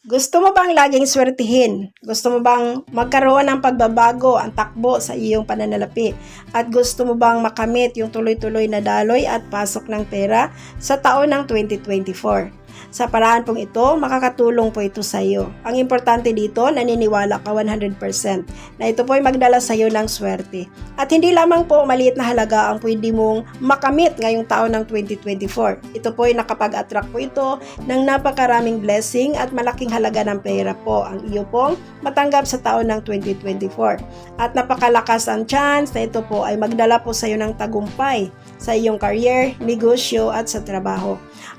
Gusto mo bang laging swertihin? Gusto mo bang magkaroon ng pagbabago ang takbo sa iyong pananalapi? At gusto mo bang makamit yung tuloy-tuloy na daloy at pasok ng pera sa taon ng 2024? Sa paraan pong ito, makakatulong po ito sa iyo. Ang importante dito, naniniwala ka 100% na ito po ay magdala sa iyo ng swerte. At hindi lamang po maliit na halaga ang pwede mong makamit ngayong taon ng 2024. Ito po ay nakapag-attract po ito ng napakaraming blessing at malaking halaga ng pera po ang iyo pong matanggap sa taon ng 2024. At napakalakas ang chance na ito po ay magdala po sa iyo ng tagumpay sa iyong career, negosyo at sa trabaho.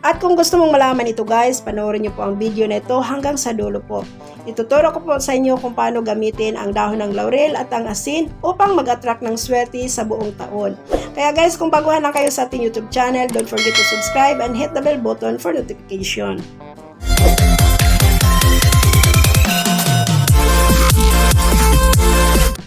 At kung gusto mong malaman ito guys, panoorin niyo po ang video na ito hanggang sa dulo po. Ituturo ko po sa inyo kung paano gamitin ang dahon ng laurel at ang asin upang mag-attract ng swerte sa buong taon. Kaya guys, kung baguhan lang kayo sa ating YouTube channel, don't forget to subscribe and hit the bell button for notification.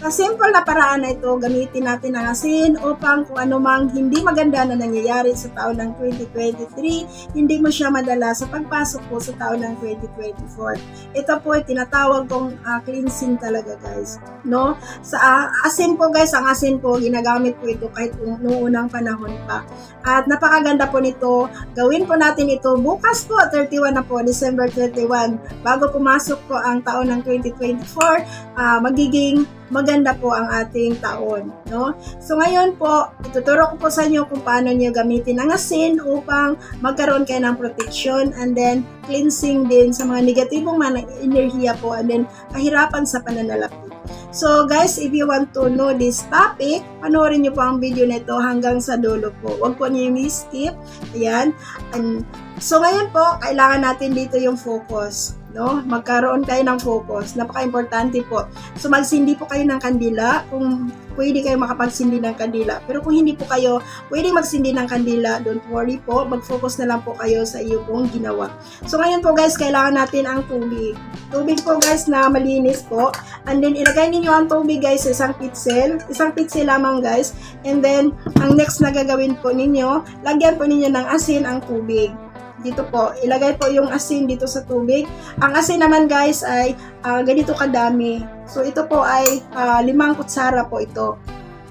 Sa simple na paraan na ito, gamitin natin ang asin upang kung ano mang hindi maganda na nangyayari sa taon ng 2023, hindi mo siya madala sa pagpasok po sa taon ng 2024. Ito po ay tinatawag kong ah, cleansing talaga guys. No? Sa ah, asin po guys, ang asin po, ginagamit po ito kahit noong unang panahon pa. At napakaganda po nito. Gawin po natin ito bukas po, 31 na po, December 31. Bago pumasok po ang taon ng 2024, ah, magiging maganda po ang ating taon, no? So ngayon po, ituturo ko po sa inyo kung paano niyo gamitin ang asin upang magkaroon kayo ng protection and then cleansing din sa mga negatibong mga enerhiya po and then kahirapan sa pananalapi. So guys, if you want to know this topic, panoorin niyo po ang video na ito hanggang sa dulo po. Huwag po niyo i-skip. Ayan. And, so ngayon po, kailangan natin dito yung focus no? Magkaroon kayo ng focus. Napaka-importante po. So, magsindi po kayo ng kandila kung pwede kayo makapagsindi ng kandila. Pero kung hindi po kayo pwede magsindi ng kandila, don't worry po. Mag-focus na lang po kayo sa iyo pong ginawa. So, ngayon po guys, kailangan natin ang tubig. Tubig po guys na malinis po. And then, ilagay ninyo ang tubig guys sa isang pitsel. Isang pitsel lamang guys. And then, ang next na gagawin po ninyo, lagyan po ninyo ng asin ang tubig dito po, ilagay po yung asin dito sa tubig. Ang asin naman guys ay ah, ganito kadami. So ito po ay ah, limang kutsara po ito.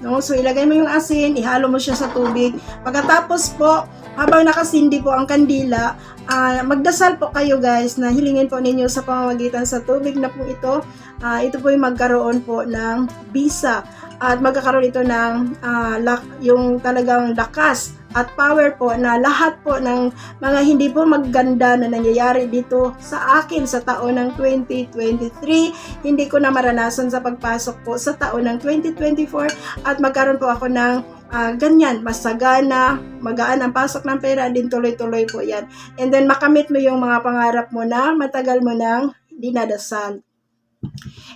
No? So ilagay mo yung asin, ihalo mo siya sa tubig. Pagkatapos po, habang nakasindi po ang kandila, ah, magdasal po kayo guys na hilingin po ninyo sa pamamagitan sa tubig na po ito. ah, ito po yung magkaroon po ng bisa at magkakaroon ito ng ah, lak- yung talagang lakas at power po na lahat po ng mga hindi po maganda na nangyayari dito sa akin sa taon ng 2023. Hindi ko na maranasan sa pagpasok po sa taon ng 2024 at magkaroon po ako ng ah, ganyan, masagana, magaan ang pasok ng pera, din tuloy-tuloy po yan. And then makamit mo yung mga pangarap mo na matagal mo nang dinadasal.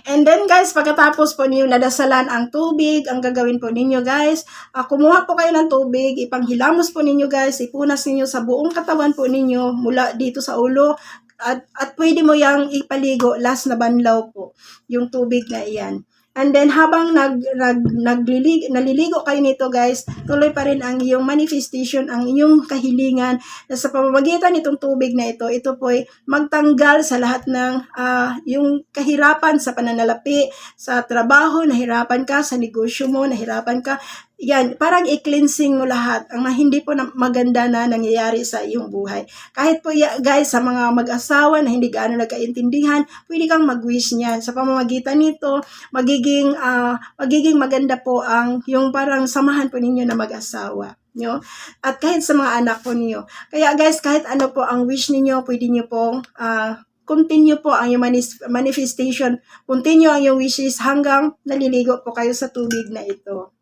And then guys, pagkatapos po niyo nadasalan ang tubig, ang gagawin po ninyo guys, ah, kumuha po kayo ng tubig, ipanghilamos po ninyo guys, ipunas ninyo sa buong katawan po ninyo mula dito sa ulo at, at pwede mo yang ipaligo last na banlaw po yung tubig na iyan. And then habang nag, nag, naglilig, naliligo kayo nito guys, tuloy pa rin ang iyong manifestation, ang iyong kahilingan na sa pamamagitan nitong tubig na ito, ito po ay magtanggal sa lahat ng ah, yung kahirapan sa pananalapi, sa trabaho, nahirapan ka, sa negosyo mo, nahirapan ka. Yan, parang i-cleansing mo lahat ang hindi po na maganda na nangyayari sa iyong buhay. Kahit po guys, sa mga mag-asawa na hindi gaano nagkaintindihan, pwede kang mag-wish niyan. Sa pamamagitan nito, magiging, ah, magiging maganda po ang yung parang samahan po ninyo na mag-asawa nyo. At kahit sa mga anak po niyo. Kaya guys, kahit ano po ang wish ninyo, pwede niyo pong ah, continue po ang manis- manifestation. Continue ang yung wishes hanggang naliligo po kayo sa tubig na ito.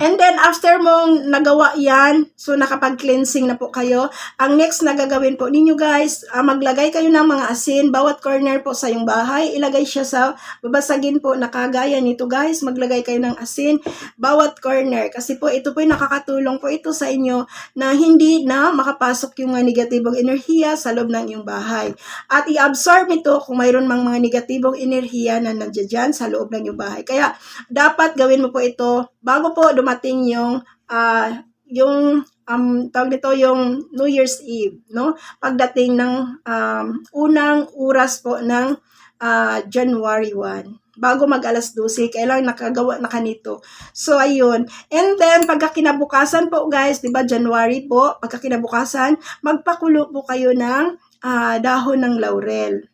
And then, after mong nagawa yan, so nakapag-cleansing na po kayo, ang next na gagawin po ninyo guys, ah, maglagay kayo ng mga asin, bawat corner po sa yung bahay, ilagay siya sa, babasagin po, nakagaya nito guys, maglagay kayo ng asin, bawat corner, kasi po ito po yung nakakatulong po ito sa inyo na hindi na makapasok yung mga negatibong enerhiya sa loob ng iyong bahay. At i-absorb ito kung mayroon mang mga negatibong enerhiya na nandiyan sa loob ng iyong bahay. Kaya, dapat gawin mo po ito bago po dumating yung ah, yung um, tawag nito yung New Year's Eve, no? Pagdating ng um, unang oras po ng ah, January 1. Bago mag alas 12, kailangan nakagawa na kanito. So, ayun. And then, pagka kinabukasan po, guys, di ba, January po, pagka kinabukasan, magpakulo po kayo ng ah, dahon ng laurel.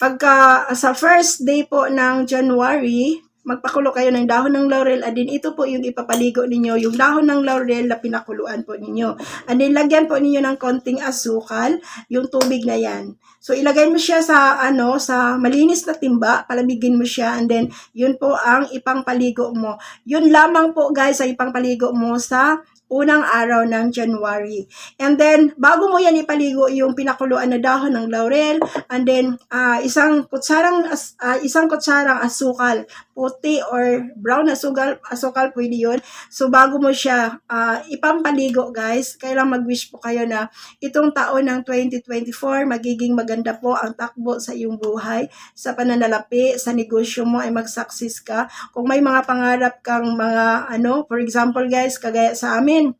Pagka sa first day po ng January, magpakulo kayo ng dahon ng laurel and then ito po yung ipapaligo ninyo, yung dahon ng laurel na pinakuluan po ninyo. And then lagyan po ninyo ng konting asukal, yung tubig na yan. So ilagay mo siya sa ano, sa malinis na timba, palamigin mo siya and then yun po ang ipangpaligo mo. Yun lamang po guys ang ipangpaligo mo sa unang araw ng January. And then, bago mo yan ipaligo yung pinakuluan na dahon ng laurel, and then, ah, isang kutsarang, ah, isang kutsarang asukal, puti or brown na asukal, asukal pwede yun. So, bago mo siya ah, ipampaligo, guys, kailang mag-wish po kayo na itong taon ng 2024, magiging maganda po ang takbo sa iyong buhay, sa pananalapi, sa negosyo mo ay mag-success ka. Kung may mga pangarap kang mga, ano, for example, guys, kagaya sa amin,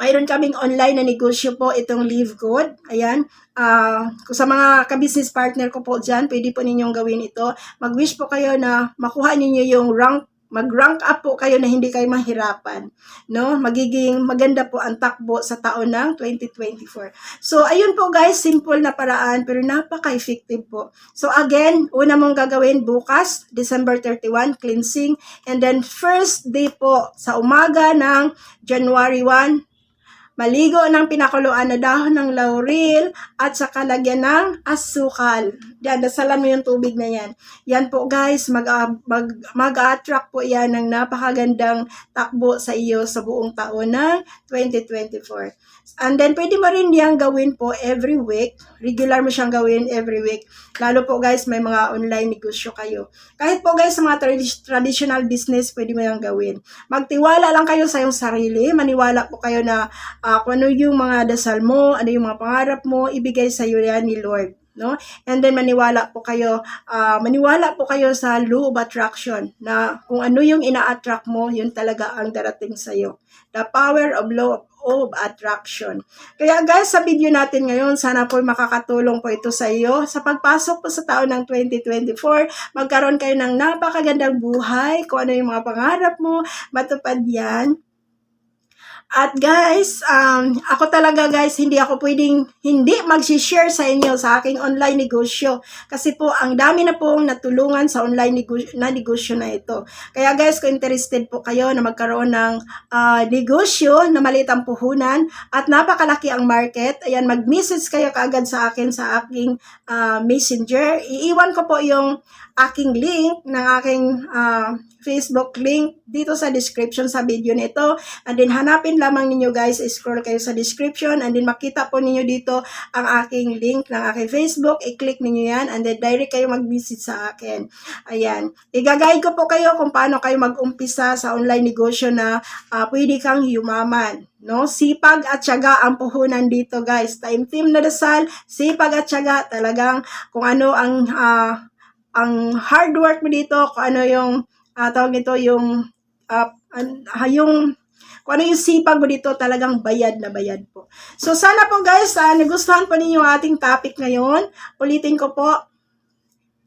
mayroon kaming online na negosyo po itong Live Good. Ayan. Kung sa mga ka-business partner ko po dyan, pwede po ninyong gawin ito. Mag-wish po kayo na makuha ninyo yung rank mag-rank up po kayo na hindi kayo mahirapan. No? Magiging maganda po ang takbo sa taon ng 2024. So, ayun po guys, simple na paraan pero napaka-effective po. So, again, una mong gagawin bukas, December 31, cleansing. And then, first day po sa umaga ng January 1, Maligo ng pinakuluan na dahon ng laurel at sa kalagyan ng asukal. Yan, dasalan mo yung tubig na yan. Yan po guys, mag, ah, mag, mag-attract po yan ng napakagandang takbo sa iyo sa buong taon ng 2024. And then, pwede mo rin yan gawin po every week. Regular mo siyang gawin every week. Lalo po guys, may mga online negosyo kayo. Kahit po guys, sa mga tradi- traditional business, pwede mo yan gawin. Magtiwala lang kayo sa iyong sarili. Maniwala po kayo na ah, kung ano yung mga dasal mo, ano yung mga pangarap mo, ibigay sa iyo yan ni Lord. No? And then maniwala po kayo, ah, maniwala po kayo sa law of attraction na kung ano yung ina-attract mo, yun talaga ang darating sa iyo. The power of law of attraction. Kaya guys, sa video natin ngayon, sana po makakatulong po ito sa iyo. Sa pagpasok po sa taon ng 2024, magkaroon kayo ng napakagandang buhay, kung ano yung mga pangarap mo, matupad yan. At guys, um, ako talaga guys, hindi ako pwedeng hindi mag-share sa inyo sa aking online negosyo. Kasi po, ang dami na pong natulungan sa online negosyo, na negosyo na ito. Kaya guys, kung interested po kayo na magkaroon ng ah, negosyo na maliit ang puhunan at napakalaki ang market, ayan, mag-message kayo kaagad sa akin sa aking ah, messenger. Iiwan ko po yung aking link ng aking ah, Facebook link dito sa description sa video nito. And then hanapin lamang ninyo guys, scroll kayo sa description and then makita po ninyo dito ang aking link ng aking Facebook. I-click ninyo yan and then direct kayo mag-visit sa akin. Ayan. Igagayad ko po kayo kung paano kayo mag-umpisa sa online negosyo na ah, pwede kang yumaman. No? Sipag at syaga ang puhunan dito guys. Time team na dasal, sipag at syaga talagang kung ano ang ah, ang hard work mo dito, kung ano yung ah, tawag nito yung ah, yung kung ano yung sipag mo dito, talagang bayad na bayad po. So, sana po guys, ah, nagustuhan po ninyo ating topic ngayon. Ulitin ko po,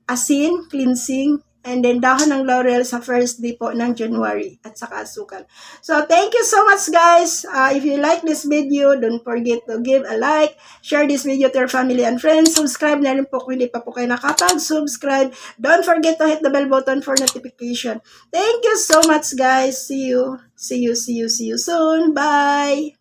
asin, cleansing, and then dahon ng laurel sa first day po ng January at saka asukal. So, thank you so much guys. Uh, if you like this video, don't forget to give a like, share this video to your family and friends, subscribe na rin po kung hindi pa po kayo nakapag-subscribe. Don't forget to hit the bell button for notification. Thank you so much guys. See you. See you, see you, see you soon. Bye!